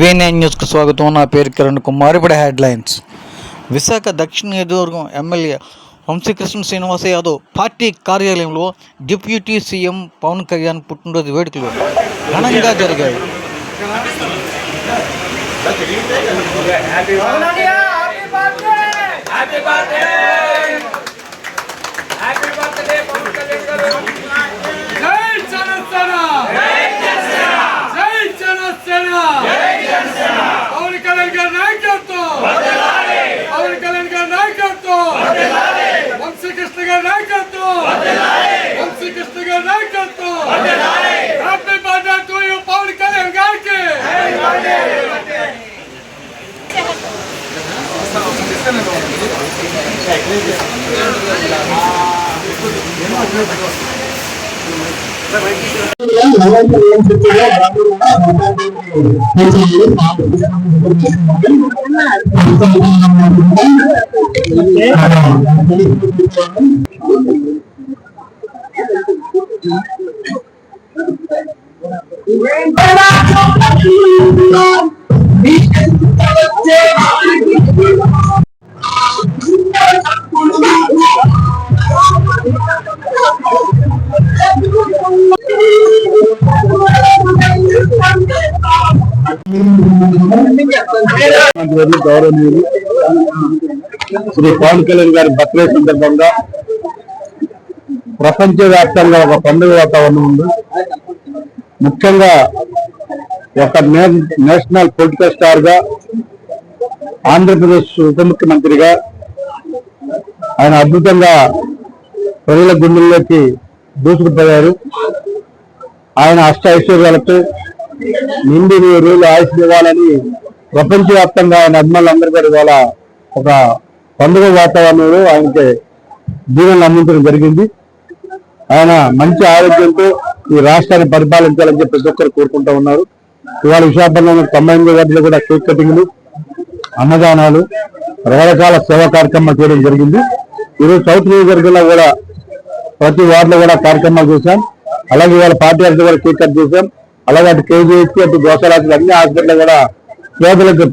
వీఎన్ఐ న్యూస్కు స్వాగతం. నా పేరు కిరణ్ కుమార్. ఇప్పుడు హెడ్లైన్స్. విశాఖ దక్షిణ నియోజకవర్గం ఎమ్మెల్యే వంశీకృష్ణ శ్రీనివాస యాదవ్ పార్టీ కార్యాలయంలో డిప్యూటీ సీఎం పవన్ కళ్యాణ్ పుట్టినరోజు వేడుకలు ఘనంగా జరిగాయి. జై జనసేన జై జనసేన పవన్ కళ్యాణ్ గారి నాయకత్వం పవన్ కళ్యాణ్ గారి నాయకత్వం వంశీకృష్ణ గారి నాయకత్వం వంశీకృష్ణ గారి నాయకత్వం happy birthday to you Pawan Kalyan గారికి ముఖ్యమంత్రి గౌరవనీయులు శ్రీ పవన్ కళ్యాణ్ గారి బర్త్డే సందర్భంగా ప్రపంచవ్యాప్తంగా ఒక పండుగ వాతావరణం ఉంది. ముఖ్యంగా ఒక నేషనల్ పొలిటికల్ స్టార్గా ఆంధ్రప్రదేశ్ ఉప ముఖ్యమంత్రిగా ఆయన అద్భుతంగా ప్రజల గుండెల్లోకి దూసుకుపోయారు. ఆయన అష్ట ఐశ్వర్యాలతో నిండి రోజులు ఆయుష్ ఇవ్వాలని ప్రపంచవ్యాప్తంగా ఆయన అభిమానులందరూ కూడా ఇవాళ ఒక పండుగ వాతావరణంలో ఆయనకి దీవెనలు అందించడం జరిగింది. ఆయన మంచి ఆరోగ్యంతో ఈ రాష్ట్రాన్ని పరిపాలించాలని చెప్పి ప్రతి ఒక్కరు కోరుకుంటూ ఉన్నారు. ఇవాళ విశాఖపట్నంలో తొంభై ఎనిమిది వాటిలో కూడా కేక్ కటింగ్లు అన్నదానాలు రకరకాల సేవా కార్యక్రమాలు చేయడం జరిగింది. ఈరోజు సౌత్ నియోజకవర్గంలో కూడా ప్రతి వార్డులో కూడా కార్యక్రమాలు చేశాం. అలాగే ఇవాళ పార్టీ కూడా కేక్ కట్ చేశాం. అలాగే అటు కేజీహెచ్ అటు గోసరాజు అన్ని హాస్పిటల్ కూడా పేదలకు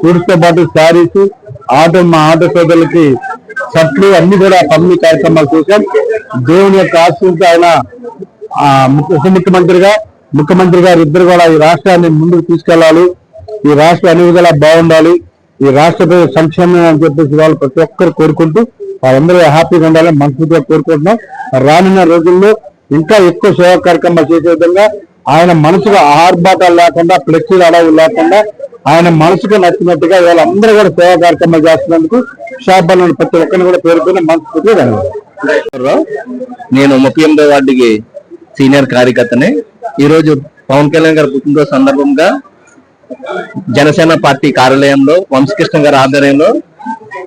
ఫ్రూట్స్తో పాటు శారీస్ ఆటో మా ఆటో పేదలకి షర్ట్లు అన్ని కూడా పంపిణీ కార్యక్రమాలు చేశాం. దేవుని యొక్క ఆశీస్సులతో ఆయన ఉప ముఖ్యమంత్రిగా ముఖ్యమంత్రి గారు ఇద్దరు కూడా ఈ రాష్ట్రాన్ని ముందుకు తీసుకెళ్ళాలి ఈ రాష్ట్రం అన్ని విధాలా బాగుండాలి. ఈ రాష్ట్ర ప్రజల సంక్షేమం అని చెప్పేసి వాళ్ళు ప్రతి ఒక్కరు కోరుకుంటూ వాళ్ళందరూ హ్యాపీగా ఉండాలని మనస్ఫూర్తిగా కోరుకుంటున్నాం. రానున్న రోజుల్లో ఇంకా ఎక్కువ సేవా కార్యక్రమాలు చేసే విధంగా ఆయన మనసుకు ఆహార్భాటాలు లేకుండా ఫ్లెక్సీలు అడవులు లేకుండా ఆయన మనసుకు నచ్చినట్టుగా వాళ్ళందరూ కూడా సేవా కార్యక్రమాలు చేస్తున్నందుకు షాబాలను ప్రతి ఒక్కరిని కూడా పేరుకొని మనసుకు నేను ముప్పై ఎనిమిదో వార్డుకి సీనియర్ కార్యకర్తని. ఈరోజు పవన్ కళ్యాణ్ గారి పుట్టినరోజు సందర్భంగా జనసేన పార్టీ కార్యాలయంలో వంశకృష్ణ గారి ఆధ్వర్యంలో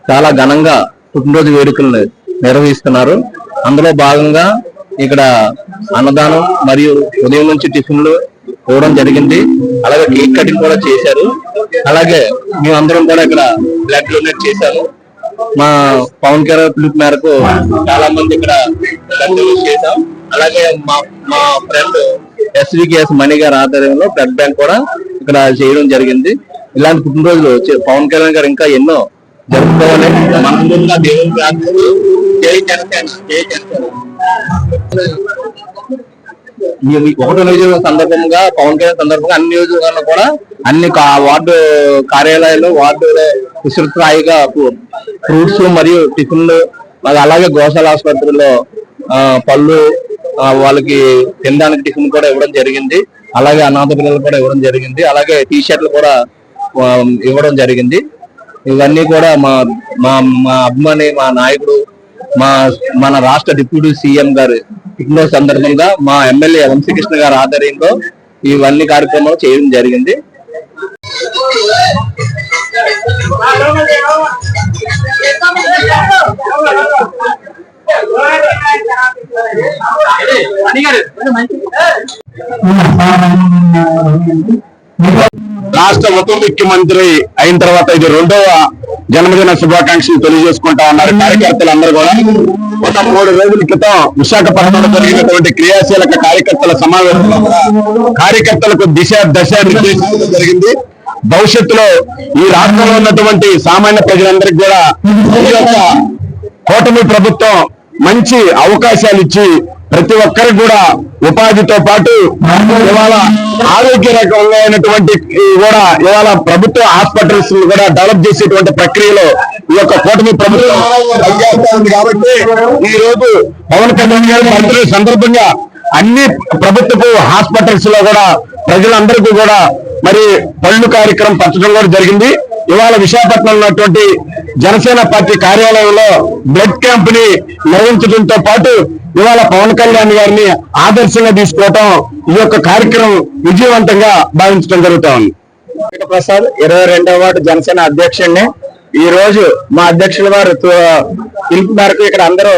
చాలా ఘనంగా పుట్టినరోజు వేడుకలను నిర్వహిస్తున్నారు. అందులో భాగంగా ఇక్కడ అన్నదానం మరియు ఉదయం నుంచి టిఫిన్లు పోవడం జరిగింది. అలాగే కేక్ కటింగ్ కూడా చేశారు. అలాగే మేమందరం కూడా ఇక్కడ బ్లడ్ డొనేట్ చేశాము. మా పవన్ కళ్యాణ్ పిలుపు మేరకు చాలా మంది ఇక్కడ బ్లడ్ డొనేట్ చేశాం. అలాగే మా మా ఫ్రెండ్ ఎస్వికేఎస్ మణి గారి ఆధ్వర్యంలో బ్లడ్ బ్యాంక్ కూడా ఇక్కడ చేయడం జరిగింది. ఇలాంటి పుట్టినరోజులు పవన్ కళ్యాణ్ గారు ఇంకా ఎన్నో జరుపుకోవాలి. మన దేవుని ప్రార్థిస్తూ జై జనసేన జై జనసేన. ఒకటో నియోజకవర్గ సందర్భంగా పవన్ కళ్యాణ్ సందర్భంగా అన్ని నియోజకవర్గాల్లో కూడా అన్ని కా- వార్డు కార్యాలయాలు వార్డు విస్తృత స్థాయిగా ఫ్రూట్స్ మరియు టిఫిన్లు అలాగే గోశాల ఆసుపత్రిలో పళ్ళు వాళ్ళకి తినడానికి టిఫిన్ కూడా ఇవ్వడం జరిగింది. అలాగే అనాథ పిల్లలు కూడా ఇవ్వడం జరిగింది. అలాగే టీ షర్ట్లు కూడా ఇవ్వడం జరిగింది. ఇవన్నీ కూడా మా మా మా అభిమాని మా నాయకుడు మా మన రాష్ట్ర డిప్యూటీ సీఎం గారు పుట్టినరోజు సందర్భంగా మా ఎమ్మెల్యే వంశీకృష్ణ గారి ఆధ్వర్యంలో ఇవన్నీ కార్యక్రమాలు చేయడం జరిగింది. రాష్ట్ర ఉప ముఖ్యమంత్రి అయిన తర్వాత ఇది రెండవ జన్మదిన శుభాకాంక్షలు తెలియజేసుకుంటా ఉన్నారు. కార్యకర్తలు అందరూ కూడా గత మూడు రోజుల క్రితం విశాఖపట్నంలో జరిగినటువంటి క్రియాశీలక కార్యకర్తల సమావేశంలో కార్యకర్తలకు దిశ దశ నిర్దేశించడం జరిగింది. భవిష్యత్తులో ఈ రాష్ట్రంలో ఉన్నటువంటి సామాన్య ప్రజలందరికీ కూడా కూటమి ప్రభుత్వం మంచి అవకాశాలు ఇచ్చి ప్రతి ఒక్కరికి కూడా ఉపాధితో పాటు ఇవాళ ఆరోగ్య రకమైనటువంటి అయినటువంటి కూడా ఇవాళ ప్రభుత్వ హాస్పిటల్స్ కూడా డెవలప్ చేసేటువంటి ప్రక్రియలో ఈ యొక్క కూటమి ప్రభుత్వం పనిచేస్తా కాబట్టి ఈ రోజు పవన్ కళ్యాణ్ గారి బర్త్డే సందర్భంగా అన్ని ప్రభుత్వపు హాస్పిటల్స్లో కూడా ప్రజలందరికీ కూడా మరి పళ్ళు కార్యక్రమం పంచడం కూడా జరిగింది. ఇవాళ విశాఖపట్నంలో ఉన్నటువంటి జనసేన పార్టీ కార్యాలయంలో బ్లడ్ క్యాంప్ని నిర్వహించడంతో పాటు ఇవాళ పవన్ కళ్యాణ్ గారిని ఆదర్శంగా తీసుకోవటం ఈ యొక్క కార్యక్రమం విజయవంతంగా భావించడం జరుగుతా ఉంది ప్రసాద్ ఇరవై రెండవ వార్డు జనసేన అధ్యక్షుడిని. ఈ రోజు మా అధ్యక్షుల వారు తో- పిలుపు మేరకు ఇక్కడ అందరూ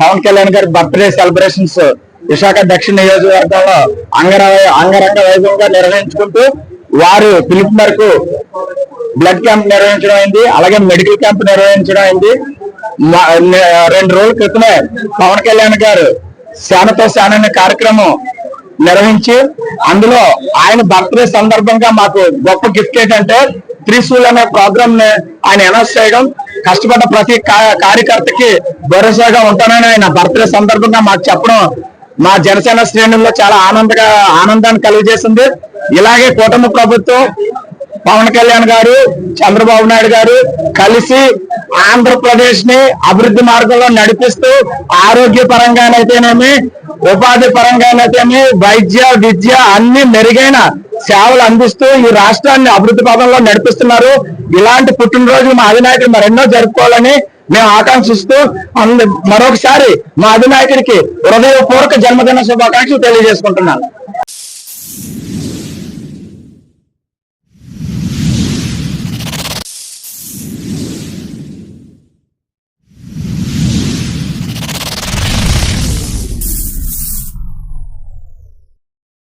పవన్ కళ్యాణ్ గారి బర్త్డే సెలబ్రేషన్స్ విశాఖ దక్షిణ నియోజకవర్గంలో అంగర అంగరంగ వైభవంగా నిర్వహించుకుంటూ వారు పిలుపు మేరకు బ్లడ్ క్యాంప్ నిర్వహించడం అయింది. అలాగే మెడికల్ క్యాంప్ నిర్వహించడం అయింది. రెండు రోజుల క్రితమే పవన్ కళ్యాణ్ గారు శానతో శాన అనే కార్యక్రమం నిర్వహించి అందులో ఆయన బర్త్డే సందర్భంగా మాకు గొప్ప గిఫ్ట్ ఏంటంటే త్రిశూల్ అనే ప్రోగ్రామ్ని ఆయన అనౌన్స్ చేయడం. కష్టపడ్డ ప్రతి కార్యకర్తకి భరోసాగా ఉంటానని ఆయన బర్త్డే సందర్భంగా మాకు చెప్పడం మా జనసేన శ్రేణుల్లో చాలా ఆనందంగా ఆనందాన్ని కలుగజేసింది. ఇలాగే కూటమి ప్రభుత్వం పవన్ కళ్యాణ్ గారు చంద్రబాబు నాయుడు గారు కలిసి ఆంధ్రప్రదేశ్ని అభివృద్ధి మార్గంలో నడిపిస్తూ ఆరోగ్య పరంగానైతేనేమి ఉపాధి పరంగానైతేనే వైద్య విద్య అన్ని మెరుగైన సేవలు అందిస్తూ ఈ రాష్ట్రాన్ని అభివృద్ధి పదంలో నడిపిస్తున్నారు. ఇలాంటి పుట్టినరోజు మా అధినాయకుడు మరెన్నో జరుపుకోవాలని మేము ఆకాంక్షిస్తూ మరొకసారి మా అధినాయకుడికి హృదయపూర్వక జన్మదిన శుభాకాంక్షలు తెలియజేసుకుంటున్నాను.